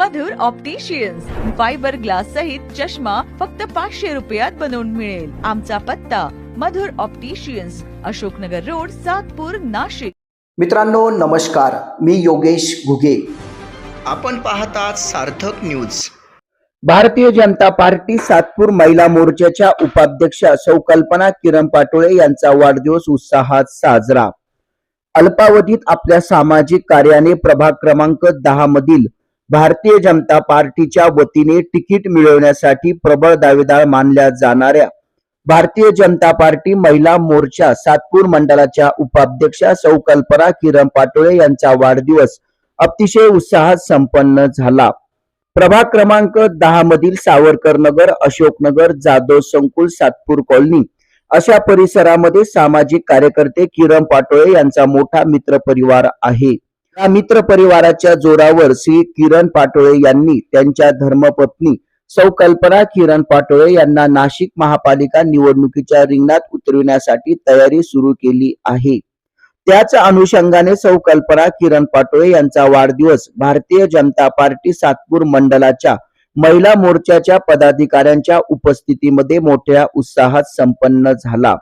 मधुर opticians fibre glass सहित चष्मा फक्त पाचशे रुपयात बनवून मिळेल. आमचा पत्ता मधुर ऑप्टिशियन्स अशोकनगर रोड सातपूर नाशिक. मित्रांनो नमस्कार. मी योगेश घुगे. आपण पाहतात सार्थक न्यूज भारतीय जनता पार्टी सातपूर महिला मोर्चाच्या उपाध्यक्षा सौ कल्पना किरण पाटोळे यांचा वाढदिवस उत्साहात साजरा. अल्पावधीत आपल्या सामाजिक कार्याने प्रभाग क्रमांक दहा मधील भारतीय जनता पार्टीच्या वतीने तिकीट मिळवण्यासाठी प्रबळ दावेदार मानल्या जाणाऱ्या भारतीय जनता पार्टी महिला मोर्चा सातपूर मंडळाच्या उपाध्यक्षा सौ कल्पना किरण पाटोळे यांचा वाढदिवस अतिशय उत्साहात संपन्न झाला. प्रभाग क्रमांक दहा मधील सावरकर नगर अशोकनगर जाधव संकुल सातपूर कॉलनी अशा परिसरामध्ये सामाजिक कार्यकर्ते किरण पाटोळे यांचा मोठा मित्र परिवार आहे. या मित्र परिवाराच्या जोरावर श्री किरण पाटोळे यांनी त्यांच्या धर्मपत्नी सौ कल्पना किरण पाटोळे यांना नाशिक महापालिका निवडणुकीच्या रिंगणात उतरविण्यासाठी तयारी सुरू केली आहे. त्याच अनुषंगाने सौ कल्पना किरण पाटोळे यांचा वाढदिवस भारतीय जनता पार्टी सातपूर मंडळाच्या महिला मोर्चाच्या पदाधिकाऱ्यांच्या उपस्थितीमध्ये मोठ्या उत्साहात संपन्न झाला.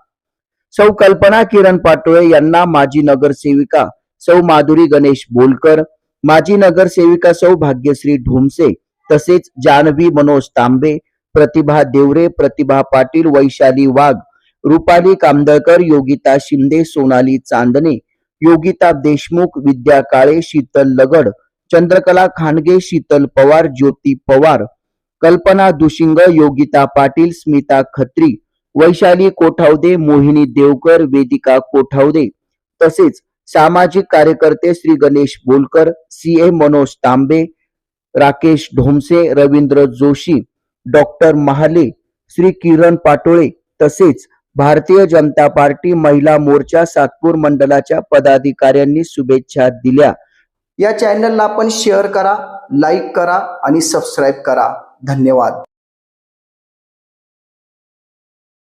सौ कल्पना किरण पाटोळे यांना माजी नगरसेविका सौ माधुरी गणेश बोलकर माजी नगरसेविका सौ भाग्यश्री ढोमसे तसेच जानवी मनोज तांबे प्रतिभा देवरे प्रतिभा पाटील वैशाली वाघ रुपाली कामदळकर योगिता शिंदे सोनाली चांदणे योगिता देशमुख विद्या काळे शीतल लगड चंद्रकला खांडगे शीतल पवार ज्योती पवार कल्पना दुशिंग योगिता पाटील स्मिता खत्री वैशाली कोठावदे मोहिनी देवकर वेदिका कोठावदे तसेच सामाजिक कार्यकर्ते Shri Ganesh Bolkar C A Manoj Tambe Rakesh Dhomse Ravindra Joshi doctor Mahale Shri Kiran Patole तसेच भारतीय जनता पार्टी महिला मोर्चा सातपूर मंडळाच्या पदाधिकाऱ्यांनी शुभेच्छा दिल्या. या चॅनलला आपण शेअर करा लाईक करा आणि सबस्क्राईब करा. धन्यवाद.